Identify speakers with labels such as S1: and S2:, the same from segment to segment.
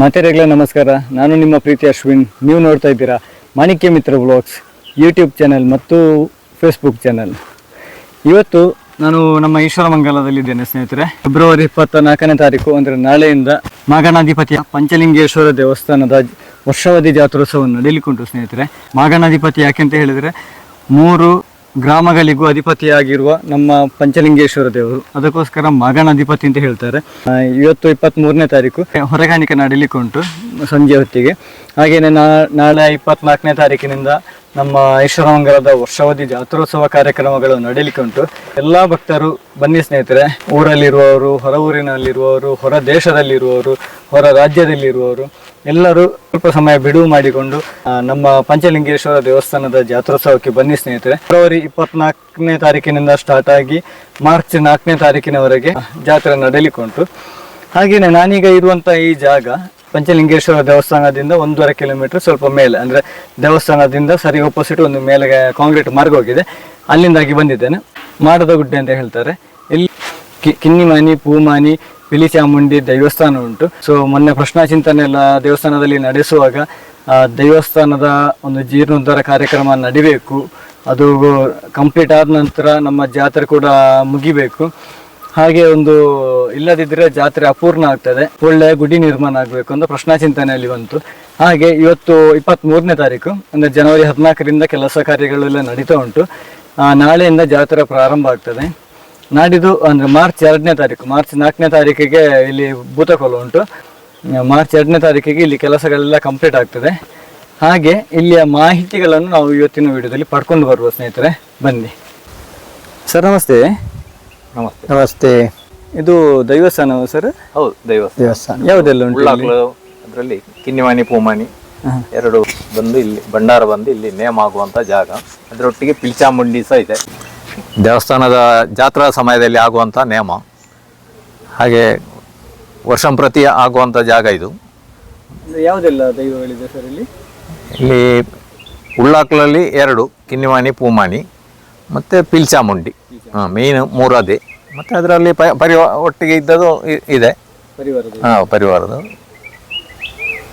S1: ಮಾತೆರೆಗ್ಲ ನಮಸ್ಕಾರ. ನಾನು ನಿಮ್ಮ ಪ್ರೀತಿ ಅಶ್ವಿನ್. ನೀವು ನೋಡ್ತಾ ಇದ್ದೀರಾ Manikya Mitra vlogs YouTube channel ಮತ್ತು ಫೇಸ್ಬುಕ್ ಚಾನಲ್. ಇವತ್ತು ನಾನು ನಮ್ಮ ಈಶ್ವರಮಂಗಲದಲ್ಲಿದ್ದೇನೆ ಸ್ನೇಹಿತರೆ. ಫೆಬ್ರವರಿ ಇಪ್ಪತ್ತ ನಾಲ್ಕನೇ ತಾರೀಕು, ಅಂದರೆ ನಾಳೆಯಿಂದ ಮಾಗಣಾಧಿಪತಿಯ ಪಂಚಲಿಂಗೇಶ್ವರ ದೇವಸ್ಥಾನದ ವರ್ಷಾವಧಿ ಜಾತ್ರೋತ್ಸವವನ್ನು ನಡೀಲಿಕ್ಕುಂಟು, ಸ್ನೇಹಿತರೆ. ಮಾಗಣಾಧಿಪತಿ ಯಾಕೆಂತ ಹೇಳಿದರೆ, ಮೂರು ಗ್ರಾಮಗಳಿಗೂ ಅಧಿಪತಿಯಾಗಿರುವ ನಮ್ಮ ಪಂಚಲಿಂಗೇಶ್ವರ ದೇವರು. ಅದಕ್ಕೋಸ್ಕರ ಮಗನ ಅಧಿಪತಿ ಅಂತ ಹೇಳ್ತಾರೆ. ಇವತ್ತು ಇಪ್ಪತ್ತ್ ಮೂರನೇ ತಾರೀಕು. ಹೊರಗಾಣಿಕೆ ನಡೀಲಿಕ್ಕುಂಟು ಸಂಜೆ ಹೊತ್ತಿಗೆ. ಹಾಗೆಯೇ ನಾಳೆ ಇಪ್ಪತ್ನಾಲ್ಕನೇ ತಾರೀಕಿನಿಂದ ನಮ್ಮ ಈಶ್ವರಮಂಗಲದ ವರ್ಷಾವಧಿ ಜಾತ್ರೋತ್ಸವ ಕಾರ್ಯಕ್ರಮಗಳು ನಡೀಲಿಕ್ಕುಂಟು ಎಲ್ಲ ಭಕ್ತರು ಬನ್ನಿ ಸ್ನೇಹಿತರೆ. ಊರಲ್ಲಿರುವವರು, ಹೊರ ಊರಿನಲ್ಲಿರುವವರು, ಹೊರ ದೇಶದಲ್ಲಿರುವವರು, ಹೊರ ರಾಜ್ಯದಲ್ಲಿರುವವರು, ಎಲ್ಲರೂ ಸ್ವಲ್ಪ ಸಮಯ ಬಿಡುವು ಮಾಡಿಕೊಂಡು ನಮ್ಮ ಪಂಚಲಿಂಗೇಶ್ವರ ದೇವಸ್ಥಾನದ ಜಾತ್ರೋತ್ಸವಕ್ಕೆ ಬನ್ನಿ ಸ್ನೇಹಿತರೆ. ಫೆಬ್ರವರಿ ಇಪ್ಪತ್ನಾಲ್ಕನೇ ತಾರೀಕಿನಿಂದ ಸ್ಟಾರ್ಟ್ ಆಗಿ ಮಾರ್ಚ್ ನಾಲ್ಕನೇ ತಾರೀಕಿನವರೆಗೆ ಜಾತ್ರೆ ನಡೀಲಿಕ್ಕುಂಟು ಹಾಗೆಯೇ ನಾನೀಗ ಇರುವಂಥ ಈ ಜಾಗ ಪಂಚಲಿಂಗೇಶ್ವರ ದೇವಸ್ಥಾನದಿಂದ ಒಂದೂವರೆ ಕಿಲೋಮೀಟರ್ ಸ್ವಲ್ಪ ಮೇಲೆ, ಅಂದರೆ ದೇವಸ್ಥಾನದಿಂದ ಸರಿ ಆಪೋಸಿಟ್ ಒಂದು ಮೇಲೆ ಕಾಂಕ್ರೀಟ್ ಮಾರ್ಗ ಹೋಗಿದೆ. ಅಲ್ಲಿಂದಾಗಿ ಬಂದಿದ್ದೇನೆ. ಮಾಡದ ಗುಡ್ಡೆ ಅಂತ ಹೇಳ್ತಾರೆ. ಇಲ್ಲಿ ಕಿನ್ನಿಮಾನಿ, ಪೂಮಾನಿ ಬಿಳಿ ಚಾಮುಂಡಿ ದೇವಸ್ಥಾನ ಉಂಟು. ಸೊ ಮೊನ್ನೆ ಪ್ರಶ್ನಾ ಚಿಂತನೆ ಎಲ್ಲ ದೇವಸ್ಥಾನದಲ್ಲಿ ನಡೆಸುವಾಗ ದೇವಸ್ಥಾನದ ಒಂದು ಜೀರ್ಣೋದ್ಧಾರ ಕಾರ್ಯಕ್ರಮ ನಡಿಬೇಕು. ಅದು ಕಂಪ್ಲೀಟ್ ಆದ ನಂತರ ನಮ್ಮ ಜಾತ್ರೆ ಕೂಡ ಮುಗಿಬೇಕು. ಹಾಗೆ ಒಂದು ಇಲ್ಲದಿದ್ದರೆ ಜಾತ್ರೆ ಅಪೂರ್ಣ ಆಗ್ತದೆ. ಒಳ್ಳೆಯ ಗುಡಿ ನಿರ್ಮಾಣ ಆಗಬೇಕು ಅಂತ ಪ್ರಶ್ನಾ ಚಿಂತನೆಯಲ್ಲಿ ಬಂತು. ಹಾಗೆ ಇವತ್ತು ಇಪ್ಪತ್ತ್ ಮೂರನೇ ತಾರೀಕು ಅಂದರೆ ಜನವರಿ ಹದಿನಾಲ್ಕರಿಂದ ಕೆಲಸ ಕಾರ್ಯಗಳೆಲ್ಲ ನಡೀತಾ ಉಂಟು. ನಾಳೆಯಿಂದ ಜಾತ್ರೆ ಪ್ರಾರಂಭ ಆಗ್ತದೆ. ನಾಡಿದ್ದು ಅಂದರೆ ಮಾರ್ಚ್ ಎರಡನೇ ತಾರೀಕು ಮಾರ್ಚ್ ನಾಲ್ಕನೇ ತಾರೀಕಿಗೆ ಇಲ್ಲಿ ಭೂತಕೋಲ ಉಂಟು. ಮಾರ್ಚ್ ಎರಡನೇ ತಾರೀಕಿಗೆ ಇಲ್ಲಿ ಕೆಲಸಗಳೆಲ್ಲ ಕಂಪ್ಲೀಟ್ ಆಗ್ತದೆ. ಹಾಗೆ ಇಲ್ಲಿಯ ಮಾಹಿತಿಗಳನ್ನು ನಾವು ಇವತ್ತಿನ ವಿಡಿಯೋದಲ್ಲಿ ಪಡ್ಕೊಂಡು ಬರುವ ಸ್ನೇಹಿತರೆ ಬನ್ನಿ. ಸರ್ ನಮಸ್ತೆ.
S2: ನಮಸ್ತೆ.
S1: ನಮಸ್ತೆ. ಇದು ದೈವಸ್ಥಾನ ಸರ್?
S2: ಹೌದು ದೈವಸ್ಥಾನ.
S1: ದೇವಸ್ಥಾನ. ಯಾವುದೆಲ್ಲ ಉಂಟು?
S2: ಅದರಲ್ಲಿ ಕಿನ್ನಿವಾಣಿ ಪೂಮಾನಿ ಎರಡು ಬಂದು ಇಲ್ಲಿ ಭಂಡಾರ ಬಂದು ಇಲ್ಲಿ ನೇಮ ಆಗುವಂತ ಜಾಗ. ಅದರೊಟ್ಟಿಗೆ ಪಿಲ್ಚಾಮುಂಡಿ ಸಹ ಇದೆ. ದೇವಸ್ಥಾನದ ಜಾತ್ರಾ ಸಮಯದಲ್ಲಿ ಆಗುವಂತ ನೇಮ. ಹಾಗೆ ವರ್ಷಂಪ್ರತಿ ಆಗುವಂತ ಜಾಗ ಇದು.
S1: ಇದು ಯಾವುದೆಲ್ಲ ದೈವಗಳಿದೆ ಸರ್ ಇಲ್ಲಿ?
S2: ಇಲ್ಲಿ ಉಳ್ಳಾಕ್ಲಲ್ಲಿ ಎರಡು ಕಿನ್ನಿವಾಣಿ ಪೂಮಾನಿ ಮತ್ತು ಪಿಲ್ಚಾಮುಂಡಿ. ಹಾಂ ಮೇನ್ ಮೂರು ಅದೇ ಮತ್ತು ಅದರಲ್ಲಿ ಪರಿವಾರ ಪರಿವಾ ಒಟ್ಟಿಗೆ ಇದ್ದದ್ದು ಇ- ಇದೆ.
S1: ಪರಿವಾರದ
S2: ಹಾಂ ಪರಿವಾರದ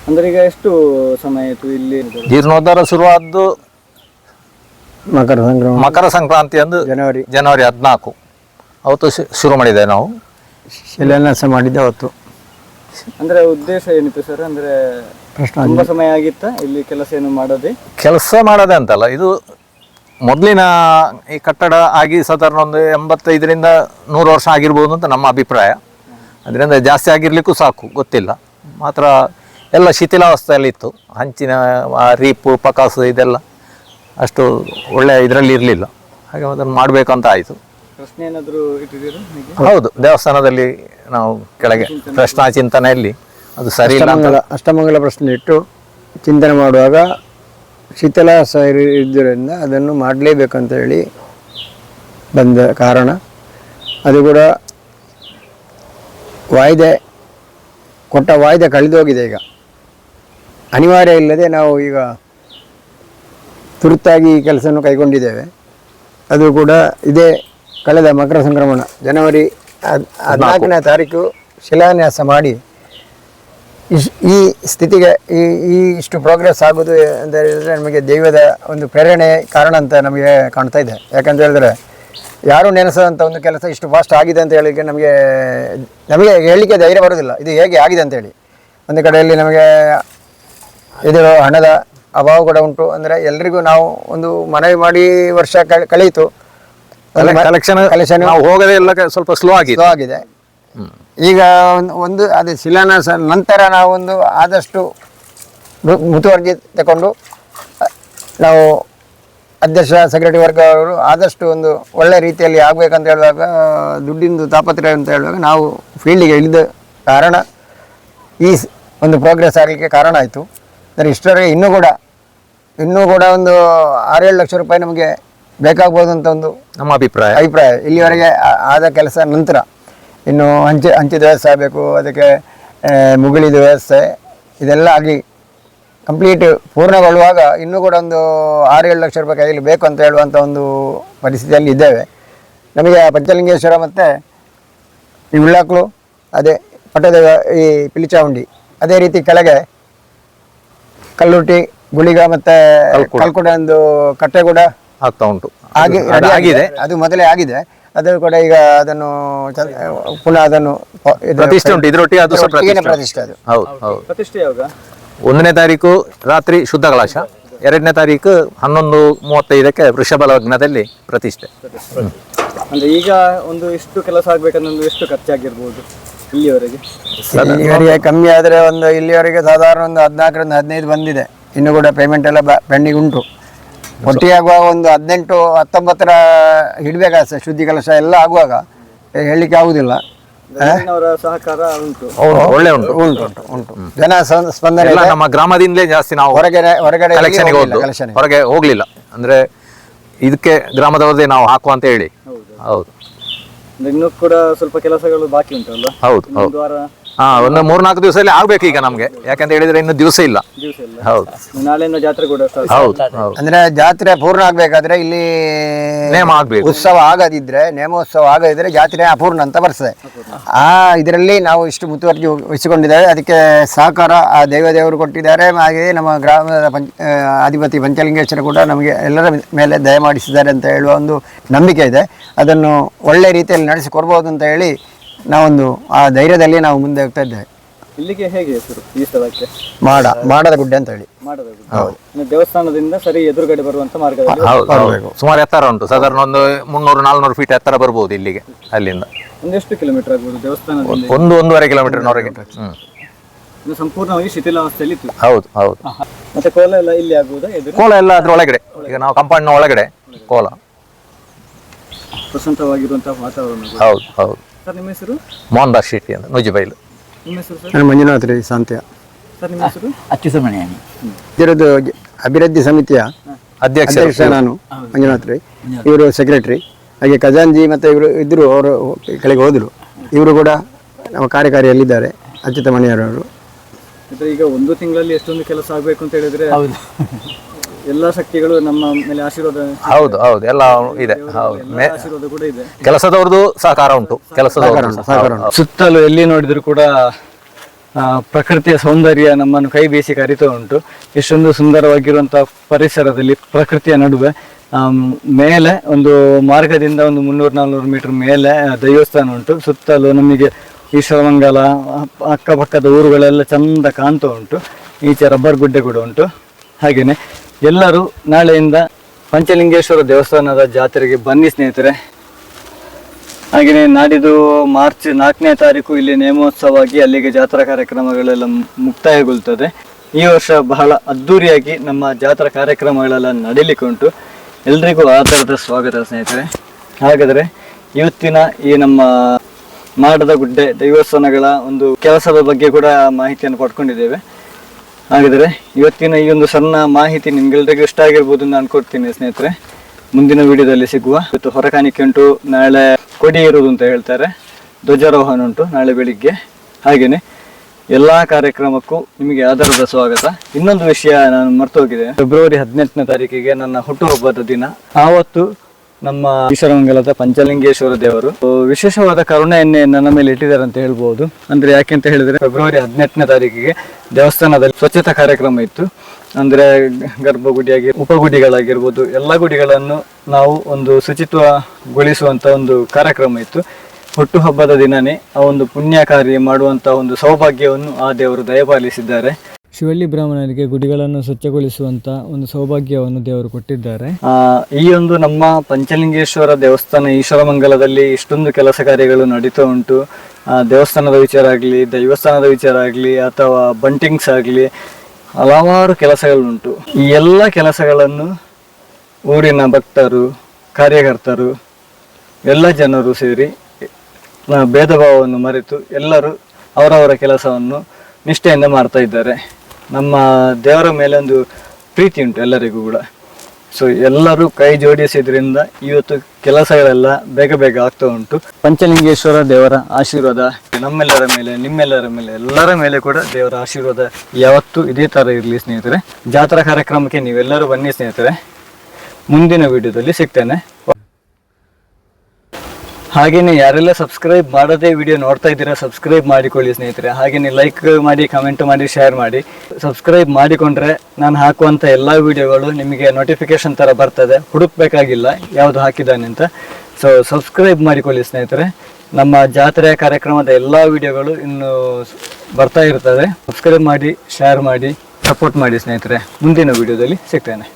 S1: ಅಂದ್ರೆ ಈಗ ಎಷ್ಟು ಸಮಯ ಆಯ್ತು ಇಲ್ಲಿ?
S2: ಜೀರ್ಣೋದ್ಧಾರ ಶುರುವಾದ್ದು
S3: ಮಕರ ಸಂಕ್ರಾಂತಿ
S2: ಮಕರ ಸಂಕ್ರಾಂತಿ ಅಂದು
S3: ಜನವರಿ.
S2: ಜನವರಿ ಹದಿನಾಲ್ಕು. ಅವತ್ತು ಶು- ಶುರು ಮಾಡಿದ್ದೇವೆ ನಾವು.
S3: ಶಿಲಾನ್ಯಾಸ ಮಾಡಿದ್ದೆ ಅವತ್ತು.
S1: ಅಂದ್ರೆ ಉದ್ದೇಶ ಏನಿತ್ತು ಸರ್? ಅಂದ್ರೆ
S3: ಪ್ರಶ್ನೆ
S1: ತುಂಬಾ ಸಮಯ ಆಗಿತ್ತ? ಇಲ್ಲಿ ಕೆಲಸ ಏನು ಮಾಡೋದೇ?
S2: ಕೆಲಸ ಮಾಡೋದೇ ಅಂತಲ್ಲ ಇದು ಮೊದಲಿನ ಈ ಕಟ್ಟಡ ಆಗಿ ಸಾಧಾರಣ ಒಂದು ಎಂಬತ್ತೈದರಿಂದ ನೂರು ವರ್ಷ ಆಗಿರ್ಬೋದು ಅಂತ ನಮ್ಮ ಅಭಿಪ್ರಾಯ. ಅದರಿಂದ ಜಾಸ್ತಿ ಆಗಿರಲಿಕ್ಕೂ ಸಾಕು ಗೊತ್ತಿಲ್ಲ. ಮಾತ್ರ ಎಲ್ಲ ಶಿಥಿಲಾವಸ್ಥೆಯಲ್ಲಿತ್ತು. ಹಂಚಿನ ರೀಪು ಪಕಾಸು ಇದೆಲ್ಲ ಅಷ್ಟು ಒಳ್ಳೆಯ ಇದರಲ್ಲಿ ಇರಲಿಲ್ಲ. ಹಾಗೆ ಅದನ್ನು ಮಾಡಬೇಕಂತ ಆಯಿತು.
S1: ಪ್ರಶ್ನೆ ಏನಾದ್ರು ಇಟ್ಟಿದ್ದೀರಾ ಹೀಗೆ?
S2: ಹೌದು ದೇವಸ್ಥಾನದಲ್ಲಿ ನಾವು ಕೆಳಗೆ ಪ್ರಶ್ನಾ ಚಿಂತನೆಯಲ್ಲಿ ಅದು ಸರಿ ಇಲ್ಲ
S3: ಅಷ್ಟಮಂಗಲ ಪ್ರಶ್ನೆ ಇಟ್ಟು ಚಿಂತನೆ ಮಾಡುವಾಗ ಶೀತಲಾಸ ಇದ್ದರಿಂದ ಅದನ್ನು ಮಾಡಲೇಬೇಕಂತ ಹೇಳಿ ಬಂದ ಕಾರಣ. ಅದು ಕೂಡ ವಾಯ್ದೆ, ಕೊಟ್ಟ ವಾಯ್ದೆ ಕಳೆದೋಗಿದೆ ಈಗ. ಅನಿವಾರ್ಯ ಇಲ್ಲದೆ ನಾವು ಈಗ ತುರ್ತಾಗಿ ಈ ಕೆಲಸವನ್ನು ಕೈಗೊಂಡಿದ್ದೇವೆ. ಅದು ಕೂಡ ಇದೇ ಕಳೆದ ಮಕರ ಸಂಕ್ರಮಣ, ಜನವರಿ ಹದ್- ಹದಿನಾಲ್ಕನೇ ತಾರೀಕು ಶಿಲಾನ್ಯಾಸ ಮಾಡಿ ಈ ಸ್ಥಿತಿಗೆ ಈ ಈ ಇಷ್ಟು ಪ್ರೋಗ್ರೆಸ್ ಆಗೋದು ಅಂತ ಹೇಳಿದ್ರೆ ನಮಗೆ ದೈವದ ಒಂದು ಪ್ರೇರಣೆ ಕಾರಣ ಅಂತ ನಮಗೆ ಕಾಣ್ತಾ ಇದೆ. ಯಾಕಂತ ಹೇಳಿದ್ರೆ ಯಾರು ನೆನೆಸದಂಥ ಒಂದು ಕೆಲಸ ಇಷ್ಟು ಫಾಸ್ಟ್ ಆಗಿದೆ ಅಂತ ಹೇಳಿಕ್ಕೆ ನಮಗೆ ನಮಗೆ ಹೇಳಲಿಕ್ಕೆ ಧೈರ್ಯ ಬರೋದಿಲ್ಲ. ಇದು ಹೇಗೆ ಆಗಿದೆ ಅಂತೇಳಿ ಒಂದು ಕಡೆಯಲ್ಲಿ ನಮಗೆ ಇದು ಹಣದ ಅಭಾವ ಕೂಡ ಉಂಟು. ಅಂದರೆ ಎಲ್ರಿಗೂ ನಾವು ಒಂದು ಮನವಿ ಮಾಡಿ ವರ್ಷ ಕಳೆ- ಕಳೆಯಿತು.
S2: ಕಲೆಕ್ಷನ್
S3: ಕಲೆಕ್ಷನ್
S2: ನಾವು ಹೋಗದೆ ಎಲ್ಲ ಸ್ವಲ್ಪ ಸ್ಲೋ ಆಗಿದೆ.
S3: ಸ್ಲೋ ಆಗಿದೆ. ಈಗ ಒಂದು- ಒಂದು ಅದೇ ಶಿಲಾನ್ಯಾಸ ನಂತರ ನಾವೊಂದು ಆದಷ್ಟು ಮುತುವರ್ಜಿ ತಗೊಂಡು ನಾವು ಅಧ್ಯಕ್ಷ ಸೆಕ್ರೆಟರಿ ವರ್ಗ ಅವರು ಆದಷ್ಟು ಒಂದು ಒಳ್ಳೆ ರೀತಿಯಲ್ಲಿ ಆಗಬೇಕಂತ ಹೇಳುವಾಗ ದುಡ್ಡಿಂದು ತಾಪತ್ರೆ ಅಂತ ಹೇಳುವಾಗ ನಾವು ಫೀಲ್ಡಿಗೆ ಇಳಿದ ಕಾರಣ ಈ ಸ್- ಒಂದು ಪ್ರೋಗ್ರೆಸ್ ಆಗಲಿಕ್ಕೆ ಕಾರಣ ಆಯಿತು. ಅಂದರೆ ಇಷ್ಟರವರೆಗೆ ಇನ್ನೂ ಕೂಡ ಇನ್ನೂ ಕೂಡ ಒಂದು ಆರೇಳು ಲಕ್ಷ ರೂಪಾಯಿ ನಮಗೆ ಬೇಕಾಗ್ಬೋದು ಅಂತ ಒಂದು
S2: ನಮ್ಮ ಅಭಿಪ್ರಾಯ.
S3: ಅಭಿಪ್ರಾಯ. ಇಲ್ಲಿವರೆಗೆ ಆದ ಕೆಲಸ ನಂತರ ಇನ್ನು ಹಂಚೆ ಹಂಚಿದ ವ್ಯವಸ್ಥೆ ಆಗಬೇಕು ಅದಕ್ಕೆ ಮುಗಿಲಿದ ಮುಗುಳಿದ ವ್ಯವಸ್ಥೆ ಇದೆಲ್ಲ ಆಗಿ ಕಂಪ್ಲೀಟ್ ಪೂರ್ಣಗೊಳ್ಳುವಾಗ ಇನ್ನೂ ಕೂಡ ಒಂದು ಆರು ಏಳು ಲಕ್ಷ ರೂಪಾಯಿ ಕೈಯಲ್ಲಿ ಬೇಕು ಅಂತ ಹೇಳುವಂಥ ಒಂದು ಪರಿಸ್ಥಿತಿಯಲ್ಲಿ ಇದ್ದೇವೆ. ನಮಗೆ ಪಂಚಲಿಂಗೇಶ್ವರ ಮತ್ತು ಈ ಉಳ್ಳಾಕ್ಳು ಅದೇ ಪಟ್ಟದ ಈ ಪಿಲಿಚಾವುಂಡಿ ಅದೇ ರೀತಿ ಕೆಳಗೆ ಕಲ್ಲುಟಿ ಗುಳಿಗ ಮತ್ತೆ
S2: ಕಲ್ಕುಡ.
S3: ಒಂದು ಕಟ್ಟೆ ಕೂಡ
S2: ಆಗ್ತಾ ಉಂಟು.
S3: ಆಗಿ
S2: ಆಗಿದೆ.
S3: ಅದು ಮೊದಲೇ ಆಗಿದೆ. ಅದು ಕೂಡ ಈಗ ಅದನ್ನು ಚಂದ- ಪುನಃ ಅದನ್ನು ಪ- ಇದು
S2: ಪ್ರತಿಷ್ಠೆ ಉಂಟು. ಇದರೊಟ್ಟಿಗೆ ಅದು ಸಹ
S3: ಒಟ್ಟಿಗೆನೇ
S2: ಪ್ರತಿಷ್ಠೆ
S3: ಅದು.
S2: ಹೌದು ಹೌದು.
S1: ಪ್ರತಿಷ್ಠೆ ಯಾವಾಗ?
S2: ಒಂದನೇ ತಾರೀಕು ರಾತ್ರಿ ಶುದ್ಧ ಕಳಶ ಎರಡನೇ ತಾರೀಕು ಹನ್ನೊಂದು ಮೂವತ್ತೈದಕ್ಕೆ ವೃಷಭ ಲಗ್ನದಲ್ಲಿ ಪ್ರತಿಷ್ಠೆ.
S1: ಅಂದ್ರೆ ಈಗ ಒಂದು ಇಷ್ಟು ಕೆಲಸ ಆಗ್ಬೇಕಂದ್ರೆ ಒಂದು ಎಷ್ಟು ಖರ್ಚಾಗಿರ್ಬೋದು ಇಲ್ಲಿಯವರೆಗೆ
S3: ಇಲ್ಲಿವರೆಗೆ? ಕಮ್ಮಿ ಆದರೆ ಒಂದು ಇಲ್ಲಿವರೆಗೆ ಸಾಧಾರಣ ಒಂದು ಹದಿನಾಲ್ಕರಿಂದ ಹದಿನೈದು ಬಂದಿದೆ. ಇನ್ನು ಕೂಡ ಪೇಮೆಂಟ್ ಎಲ್ಲ ಪೆಂಡಿಂಗ್ ಉಂಟು. ಒಟ್ಟಿಗೆ ಆಗುವಾಗ ಒಂದು ಹದಿನೆಂಟು ಹತ್ತೊಂಬತ್ತರ ಹಿಡಬೇಕಾದ ಸರ್ ಶುದ್ಧಿ ಕೆಲಸ ಎಲ್ಲ ಆಗುವಾಗ ಹೇಳಲಿಕ್ಕೆ ಆಗುದಿಲ್ಲ.
S1: ಅವರ ಸಹಕಾರ ಉಂಟು.
S2: ಒಳ್ಳೆ ಉಂಟು.
S3: ಉಂಟು ಉಂಟು ಉಂಟು. ಜನ ಸ್ಪಂದ- ಸ್ಪಂದನೆ
S2: ಎಲ್ಲ ನಮ್ಮ ಗ್ರಾಮದಿಂದಲೇ ಜಾಸ್ತಿ ನಾವು
S3: ಹೊರಗಡೆ ಹೊರಗಡೆ
S2: ಕಲೆಕ್ಷನ್ಗೆ ಹೋದ್ದು. ಹೊರಗೆ ಹೋಗ್ಲಿಲ್ಲ. ಅಂದ್ರೆ ಇದಕ್ಕೆ ಗ್ರಾಮದವರದೇ ನಾವು ಹಾಕುವ ಅಂತ ಹೇಳಿ. ಹೌದು.
S1: ಅಂದ್ರೆ ಇನ್ನೂ ಕೂಡ ಸ್ವಲ್ಪ ಕೆಲಸಗಳು ಬಾಕಿ ಉಂಟಲ್ಲ
S2: ಹೌದು ಹೌದು. ಹಾ ಒಂದು ಮೂರ್ನಾಲ್ಕು ದಿವಸದಲ್ಲಿ ಆಗ್ಬೇಕು ಈಗ ನಮ್ಗೆ. ಯಾಕಂತ ಹೇಳಿದ್ರೆ ಇನ್ನು ದಿವಸ ಇಲ್ಲ.
S1: ದಿವಸ ಇಲ್ಲ.
S2: ಹೌದು.
S1: ನಾಳೆಯಿಂದ ಜಾತ್ರೆ ಕೂಡ start.
S2: ಹೌದು ಹೌದು.
S3: ಅಂದ್ರೆ ಜಾತ್ರೆ ಪೂರ್ಣ ಆಗ್ಬೇಕಾದ್ರೆ ಇಲ್ಲಿ
S2: ನೇಮ ಆಗ್ಬೇಕು.
S3: ಉತ್ಸವ ಆಗದಿದ್ರೆ ನೇಮೋತ್ಸವ ಆಗದಿದ್ರೆ ಜಾತ್ರೆ ಅಪೂರ್ಣ ಅಂತ ಬರ್ತದೆ. ಆ ಇದರಲ್ಲಿ ನಾವು ಇಷ್ಟು ಮುತುವರ್ಜಿ ವಹಿಸಿಕೊಂಡಿದ್ದೇವೆ ಅದಕ್ಕೆ ಸಹಕಾರ ಆ ದೇವ ದೇವರು ಕೊಟ್ಟಿದ್ದಾರೆ. ಹಾಗೆ ನಮ್ಮ ಗ್ರಾಮದ ಪಂಚ ಆ, ಅಧಿಪತಿ ಪಂಚಲಿಂಗೇಶ್ವರ ಕೂಡ ನಮಗೆ ಎಲ್ಲರ ಮೇಲೆ ದಯ ಮಾಡಿಸಿದ್ದಾರೆ ಅಂತ ಹೇಳುವ ಒಂದು ನಂಬಿಕೆ ಇದೆ. ಅದನ್ನು ಒಳ್ಳೆ ರೀತಿಯಲ್ಲಿ ನಡೆಸಿಕೊಡ್ಬೋದು ಅಂತ ಹೇಳಿ ನಾವೊಂದು ಆ ಧೈರ್ಯದಲ್ಲಿ ನಾವು ಮುಂದೆ ಹೋಗ್ತಾ ಇದ್ದೇವೆ.
S1: ಇಲ್ಲಿಗೆ ಹೇಗೆ ಹೆಸರು ಈ ಸ್ಥಳಕ್ಕೆ?
S3: ಮಾಡ ಮಾಡದ ಗುಡ್ಡೆ ಅಂತ ಹೇಳಿ.
S1: ಮಾಡಬೇಕು ದೇವಸ್ಥಾನದಿಂದ ಸರಿ ಎದುರುಗಡೆ ಬರುವಂತ ಮಾರ್ಗದಲ್ಲಿ
S2: ಹೌದು ಹೌದು. ಸುಮಾರು ಎತ್ತರ ಉಂಟು. ಸಾಧಾರಣ ಒಂದು ಮುನ್ನೂರು ನಾಲ್ನೂರು ಫೀಟ್ ಎತ್ತರ ಬರ್ಬೋದು ಇಲ್ಲಿಗೆ ಅಲ್ಲಿಂದ.
S1: ಒಂದೆಷ್ಟು ಕಿಲೋಮೀಟರ್ ಆಗ್ಬೋದು ದೇವಸ್ಥಾನದಿಂದ
S2: ಒಂದು ಒಂದೂವರೆ ಕಿಲೋಮೀಟರ್ನವರೆಗೆ ಹ್ಮ್
S1: ಇದು ಸಂಪೂರ್ಣವಾಗಿ ಶಿಥಿಲಾವಸ್ಥೆಯಲ್ಲಿ ಇತ್ತು.
S2: ಹೌದು ಹೌದು.
S1: ಮತ್ತೆ ಕೋಲ ಎಲ್ಲ ಇಲ್ಲಿ ಆಗ್ಬೋದಾ ಎದುರು?
S2: ಕೋಲ ಎಲ್ಲ ಅದ್ರ ಒಳಗಡೆ. ಈಗ ನಾವು ಕಂಪೌಂಡ್ನ ಒಳಗಡೆ ಕೋಲ.
S1: ಪ್ರಶಾಂತವಾಗಿರುವಂತಹ ವಾತಾವರಣ
S2: ಹೌದು ಹೌದು.
S1: ಸರ್ ನಿಮ್ಮ ಹೆಸರು?
S2: ಮೋಹನ್ ದಾಸ್ ಶೆಟ್ಟಿ ಅಂತ ನುಜ್ಜಿಬೈಲು
S1: ನಿಮ್ಮ ಹೆಸರು ಸರ್?
S3: ನಾನು ಮಂಜುನಾಥ್ ರೀ ಸಾಂತ್ಯ
S1: ಸರ್ ನಿಮ್ಮ ಹೆಸರು?
S3: ಇದರದ್ದು ಅಭಿವೃದ್ಧಿ ಸಮಿತಿಯ
S2: ಅಧ್ಯಕ್ಷ
S3: ಅಧ್ಯಕ್ಷ ನಾನು ಮಂಜುನಾಥ್ ರೀ. ಇವರು ಸೆಕ್ರೆಟರಿ. ಹಾಗೆ ಖಜಾಂಜಿ ಮತ್ತು ಇವರು ಇದ್ದರು ಅವರು ಕೆಳಗೆ ಹೋದರು. ಇವರು ಕೂಡ ನಮ್ಮ ಕಾರ್ಯಕಾರಿಯಲ್ಲಿದ್ದಾರೆ ಅಚ್ಯುತ ಮಣಿಯರವರು
S1: ಮತ್ತೆ ಈಗ ಒಂದು ತಿಂಗಳಲ್ಲಿ ಎಷ್ಟೊಂದು ಕೆಲಸ ಆಗಬೇಕು ಅಂತ ಹೇಳಿದ್ರೆ ಎಲ್ಲಾ ಶಕ್ತಿಗಳು ನಮ್ಮ ಮೇಲೆ ಆಶೀರ್ವಾದ
S2: ಹೌದು ಹೌದು. ಎಲ್ಲ ಇದೆ. ಹೌದು. ಮೇ-
S1: ಆಶೀರ್ವಾದ ಕೂಡ ಇದೆ.
S2: ಕೆಲಸದವ್ರದ್ದು ಸಹಕಾರ ಉಂಟು. ಕೆಲಸದವರು
S1: ಸುತ್ತಲೂ ಎಲ್ಲಿ ನೋಡಿದ್ರು ಕೂಡ ಆ, ಪ್ರಕೃತಿಯ ಸೌಂದರ್ಯ ನಮ್ಮನ್ನು ಕೈ ಬೀಸಿ ಕರಿತಾ ಉಂಟು. ಇಷ್ಟೊಂದು ಸುಂದರವಾಗಿರುವಂತಹ ಪರಿಸರದಲ್ಲಿ ಪ್ರಕೃತಿಯ ನಡುವೆ ಆಮ್, ಮೇಲೆ ಒಂದು ಮಾರ್ಗದಿಂದ ಒಂದು ಮುನ್ನೂರು ನಾಲ್ನೂರು ಮೀಟರ್ ಮೇಲೆ ದೇವಸ್ಥಾನ ಉಂಟು. ಸುತ್ತಲೂ ನಮಗೆ ಈಶ್ವರಮಂಗಲ ಅಕ್ಕ- ಅಕ್ಕಪಕ್ಕದ ಊರುಗಳೆಲ್ಲ ಚಂದ ಕಾಣ್ತಾ ಉಂಟು. ಈಚೆ ರಬ್ಬರ್ ಗುಡ್ಡೆ ಕೂಡ ಉಂಟು. ಹಾಗೆಯೇ ಎಲ್ಲರೂ ನಾಳೆಯಿಂದ ಪಂಚಲಿಂಗೇಶ್ವರ ದೇವಸ್ಥಾನದ ಜಾತ್ರೆಗೆ ಬನ್ನಿ ಸ್ನೇಹಿತರೆ. ಹಾಗೆಯೇ ನಾಡಿದ್ದು ಮಾರ್ಚ್ ನಾಲ್ಕನೇ ತಾರೀಕು ಇಲ್ಲಿ ನೇಮೋತ್ಸವವಾಗಿ ಅಲ್ಲಿಗೆ ಜಾತ್ರಾ ಕಾರ್ಯಕ್ರಮಗಳೆಲ್ಲ ಮುಕ್ತಾಯಗೊಳ್ತದೆ. ಈ ವರ್ಷ ಬಹಳ ಅದ್ಧೂರಿಯಾಗಿ ನಮ್ಮ ಜಾತ್ರಾ ಕಾರ್ಯಕ್ರಮಗಳೆಲ್ಲ ನಡೀಲಿಕ್ಕೆ ಉಂಟು ಎಲ್ರಿಗೂ ಥರದ ಸ್ವಾಗತ ಸ್ನೇಹಿತರೆ. ಹಾಗಾದರೆ ಇವತ್ತಿನ ಈ ನಮ್ಮ ಮಾಡದ ಗುಡ್ಡೆ ದೇವಸ್ಥಾನಗಳ ಒಂದು ಕೆಲಸದ ಬಗ್ಗೆ ಕೂಡ ಮಾಹಿತಿಯನ್ನು ಪಡ್ಕೊಂಡಿದ್ದೇವೆ. ಹಾಗಾದರೆ ಇವತ್ತಿನ ಈ ಒಂದು ಸಣ್ಣ ಮಾಹಿತಿ ನಿಮ್ಗೆಲ್ರಿಗೂ ಇಷ್ಟ ಆಗಿರ್ಬೋದು ಅಂತ ಅನ್ಕೊಡ್ತೀನಿ ಸ್ನೇಹಿತರೆ. ಮುಂದಿನ ವಿಡಿಯೋದಲ್ಲಿ ಸಿಗುವ ಇವತ್ತು ಹೊರಕಾಣಿಕೆ ಉಂಟು ನಾಳೆ ಕೊಡಿ ಇರುವುದು ಅಂತ ಹೇಳ್ತಾರೆ. ಧ್ವಜಾರೋಹಣ ಉಂಟು ನಾಳೆ ಬೆಳಿಗ್ಗೆ. ಹಾಗೇನೆ ಎಲ್ಲಾ ಕಾರ್ಯಕ್ರಮಕ್ಕೂ ನಿಮಗೆ ಆಧಾರದ ಸ್ವಾಗತ. ಇನ್ನೊಂದು ವಿಷಯ ನಾನು ಮರ್ತೋಗಿದೆ. ಫೆಬ್ರವರಿ ಹದಿನೆಂಟನೇ ತಾರೀಕಿಗೆ ನನ್ನ ಹುಟ್ಟುಹಬ್ಬದ ದಿನ. ಆವತ್ತು ನಮ್ಮ ಈಶ್ವರಮಂಗಲದ ಪಂಚಲಿಂಗೇಶ್ವರ ದೇವರು. ವಿಶೇಷವಾದ ಕರುಣೆಯನ್ನೇ ನನ್ನ ಮೇಲೆ ಇಟ್ಟಿದ್ದಾರೆ ಅಂತ ಹೇಳ್ಬೋದು. ಅಂದ್ರೆ ಯಾಕೆ ಅಂತ ಹೇಳಿದ್ರೆ, ಫೆಬ್ರವರಿ ಹದಿನೆಂಟನೇ ತಾರೀಕಿಗೆ ದೇವಸ್ಥಾನದಲ್ಲಿ ಸ್ವಚ್ಛತಾ ಕಾರ್ಯಕ್ರಮ ಇತ್ತು. ಅಂದ್ರೆ ಗರ್ಭಗುಡಿಯಾಗಿ, ಉಪಗುಡಿಗಳಾಗಿರ್ಬೋದು, ಎಲ್ಲ ಗುಡಿಗಳನ್ನು ನಾವು ಒಂದು ಶುಚಿತ್ವಗೊಳಿಸುವಂತ ಒಂದು ಕಾರ್ಯಕ್ರಮ ಇತ್ತು. ಹುಟ್ಟುಹಬ್ಬದ ದಿನನೇ ಆ ಒಂದು ಪುಣ್ಯ ಕಾರ್ಯ ಮಾಡುವಂತ ಒಂದು ಸೌಭಾಗ್ಯವನ್ನು ಆ ದೇವರು ದಯಪಾಲಿಸಿದ್ದಾರೆ. ಶಿವಳ್ಳಿ ಬ್ರಾಹ್ಮಣರಿಗೆ ಗುಡಿಗಳನ್ನು ಸ್ವಚ್ಛಗೊಳಿಸುವಂತ ಒಂದು ಸೌಭಾಗ್ಯವನ್ನು ದೇವರು ಕೊಟ್ಟಿದ್ದಾರೆ. ಈ ಒಂದು ನಮ್ಮ ಪಂಚಲಿಂಗೇಶ್ವರ ದೇವಸ್ಥಾನ ಈಶ್ವರಮಂಗಲದಲ್ಲಿ ಇಷ್ಟೊಂದು ಕೆಲಸ ಕಾರ್ಯಗಳು ನಡೀತಾ ಉಂಟು. ದೇವಸ್ಥಾನದ ವಿಚಾರ ಆಗಲಿ, ದೈವಸ್ಥಾನದ ವಿಚಾರ ಆಗಲಿ, ಅಥವಾ ಬಂಟಿಂಗ್ಸ್ ಆಗಲಿ, ಹಲವಾರು ಕೆಲಸಗಳುಂಟು. ಈ ಎಲ್ಲ ಕೆಲಸಗಳನ್ನು ಊರಿನ ಭಕ್ತರು, ಕಾರ್ಯಕರ್ತರು, ಎಲ್ಲ ಜನರು ಸೇರಿ ಭೇದ ಭಾವವನ್ನು ಮರೆತು ಎಲ್ಲರೂ ಅವರವರ ಕೆಲಸವನ್ನು ನಿಷ್ಠೆಯಿಂದ ಮಾಡ್ತಾ ಇದ್ದಾರೆ. ನಮ್ಮ ದೇವರ ಮೇಲೆ ಒಂದು ಪ್ರೀತಿ ಉಂಟು ಎಲ್ಲರಿಗೂ ಕೂಡ. ಸೊ ಎಲ್ಲರೂ ಕೈ ಜೋಡಿಸಿದ್ರಿಂದ ಇವತ್ತು ಕೆಲಸಗಳೆಲ್ಲ ಬೇಗ ಬೇಗ ಆಗ್ತಾ ಉಂಟು. ಪಂಚಲಿಂಗೇಶ್ವರ ದೇವರ ಆಶೀರ್ವಾದ ನಮ್ಮೆಲ್ಲರ ಮೇಲೆ, ನಿಮ್ಮೆಲ್ಲರ ಮೇಲೆ, ಎಲ್ಲರ ಮೇಲೆ ಕೂಡ ದೇವರ ಆಶೀರ್ವಾದ ಯಾವತ್ತೂ ಇದೇ ತರ ಇರಲಿ ಸ್ನೇಹಿತರೆ. ಜಾತ್ರಾ ಕಾರ್ಯಕ್ರಮಕ್ಕೆ ನೀವೆಲ್ಲರೂ ಬನ್ನಿ ಸ್ನೇಹಿತರೆ. ಮುಂದಿನ ವಿಡಿಯೋದಲ್ಲಿ ಸಿಗ್ತೇನೆ. ಹಾಗೇನೆ ಯಾರೆಲ್ಲ ಸಬ್ಸ್ಕ್ರೈಬ್ ಮಾಡದೆ ವಿಡಿಯೋ ನೋಡ್ತಾ ಇದ್ದೀರಾ ಸಬ್ಸ್ಕ್ರೈಬ್ ಮಾಡಿಕೊಳ್ಳಿ ಸ್ನೇಹಿತರೆ. ಹಾಗೇನೆ ಲೈಕ್ ಮಾಡಿ ಕಮೆಂಟ್ ಮಾಡಿ ಶೇರ್ ಮಾಡಿ. ಸಬ್ಸ್ಕ್ರೈಬ್ ಮಾಡಿಕೊಂಡ್ರೆ ನಾನು ಹಾಕುವಂಥ ಎಲ್ಲ ವಿಡಿಯೋಗಳು ನಿಮಗೆ ನೋಟಿಫಿಕೇಶನ್ ಥರ ಬರ್ತದೆ. ಹುಡುಕ್ಬೇಕಾಗಿಲ್ಲ ಯಾವುದು ಹಾಕಿದ್ದಾನೆ ಅಂತ. ಸೊ ಸಬ್ಸ್ಕ್ರೈಬ್ ಮಾಡಿಕೊಳ್ಳಿ ಸ್ನೇಹಿತರೆ. ನಮ್ಮ ಜಾತ್ರೆಯ ಕಾರ್ಯಕ್ರಮದ ಎಲ್ಲ ವಿಡಿಯೋಗಳು ಇನ್ನು ಬರ್ತಾ ಇರ್ತದೆ ಸಬ್ಸ್ಕ್ರೈಬ್ ಮಾಡಿ ಶೇರ್ ಮಾಡಿ ಸಪೋರ್ಟ್ ಮಾಡಿ ಸ್ನೇಹಿತರೆ. ಮುಂದಿನ ವಿಡಿಯೋದಲ್ಲಿ ಸಿಗ್ತೇನೆ.